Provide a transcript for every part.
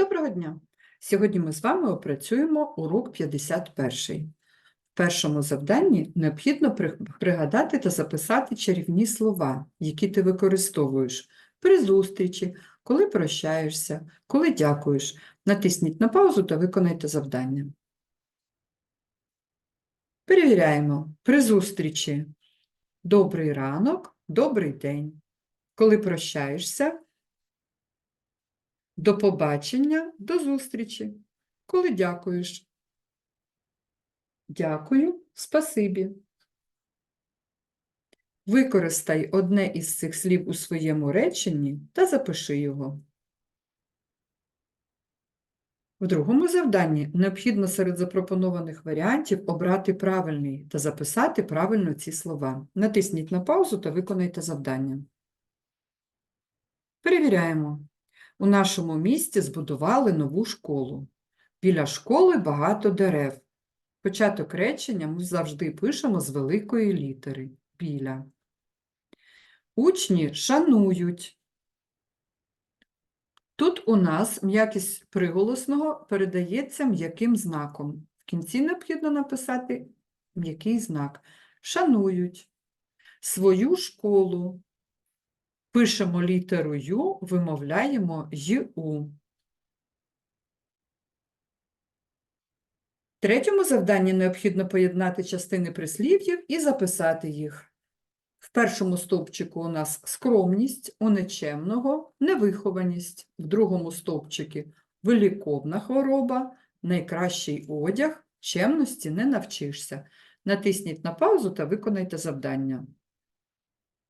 Доброго дня! Сьогодні ми з вами опрацюємо урок 51. В першому завданні необхідно пригадати та записати чарівні слова, які ти використовуєш при зустрічі, коли прощаєшся, коли дякуєш. Натисніть на паузу та виконайте завдання. Перевіряємо. При зустрічі добрий ранок, добрий день. Коли прощаєшся, до побачення, до зустрічі. Коли дякуєш. Дякую, спасибі. Використай одне із цих слів у своєму реченні та запиши його. В другому завданні необхідно серед запропонованих варіантів обрати правильний та записати правильно ці слова. Натисніть на паузу та виконайте завдання. Перевіряємо. У нашому місті збудували нову школу. Біля школи багато дерев. Початок речення ми завжди пишемо з великої літери біля. Учні шанують. Тут у нас м'якість приголосного передається м'яким знаком. В кінці необхідно написати м'який знак. Шанують свою школу. Пишемо літеру Ю, вимовляємо ЮУ. В третьому завданні необхідно поєднати частини прислів'їв і записати їх. В першому стовпчику у нас скромність, у нечемного, невихованість. В другому стовпчику виліковна хвороба, найкращий одяг, чемності не навчишся. Натисніть на паузу та виконайте завдання.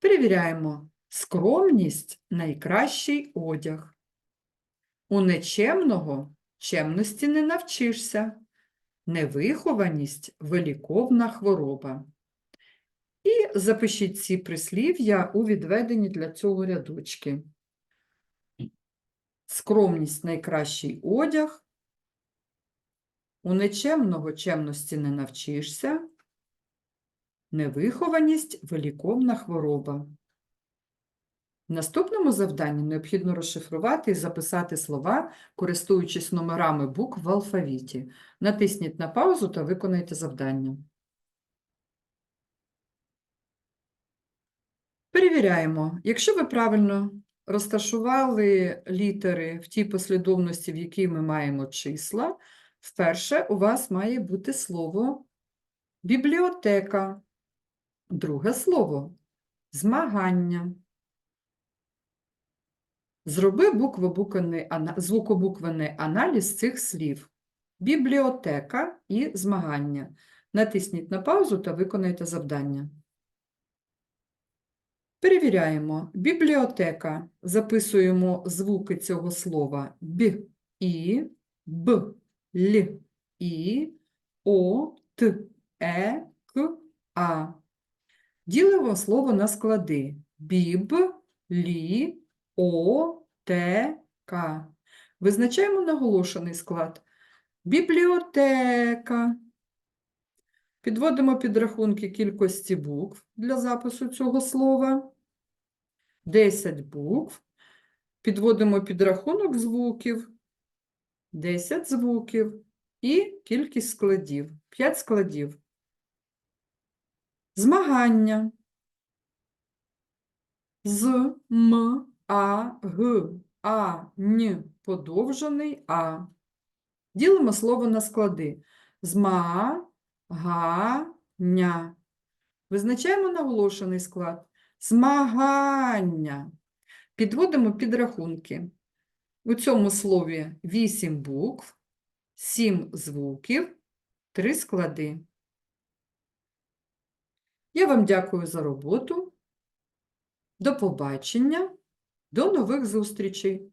Перевіряємо. Скромність найкращий одяг. У нечемного чемності не навчишся. Невихованість виліковна хвороба. І запишіть ці прислів'я у відведенні для цього рядочки. Скромність найкращий одяг. У нечемного чемності не навчишся. Невихованість виліковна хвороба. Наступному завданні необхідно розшифрувати і записати слова, користуючись номерами букв в алфавіті. Натисніть на паузу та виконайте завдання. Перевіряємо. Якщо ви правильно розташували літери в тій послідовності, в якій ми маємо числа, вперше у вас має бути слово бібліотека. Друге слово змагання. Зроби звукобуквений аналіз цих слів. Бібліотека і змагання. Натисніть на паузу та виконайте завдання. Перевіряємо. Бібліотека. Записуємо звуки цього слова б, і, б, л, і, о, т, е, к, а. Ділимо слово на склади. Біб, лі, о, те, ка. Визначаємо наголошений склад. Бібліотека. Підводимо підрахунки кількості букв для запису цього слова. 10 букв. Підводимо підрахунок звуків. 10 звуків. І кількість складів. 5 складів. Змагання. З, М, А, Г, А, Н, подовжений А. Ділимо слово на склади. Зма, га, ня. Визначаємо наголошений склад. Змагання. Підводимо підрахунки. У цьому слові 8 букв, 7 звуків, 3 склади. Я вам дякую за роботу. До побачення. До нових зустрічей!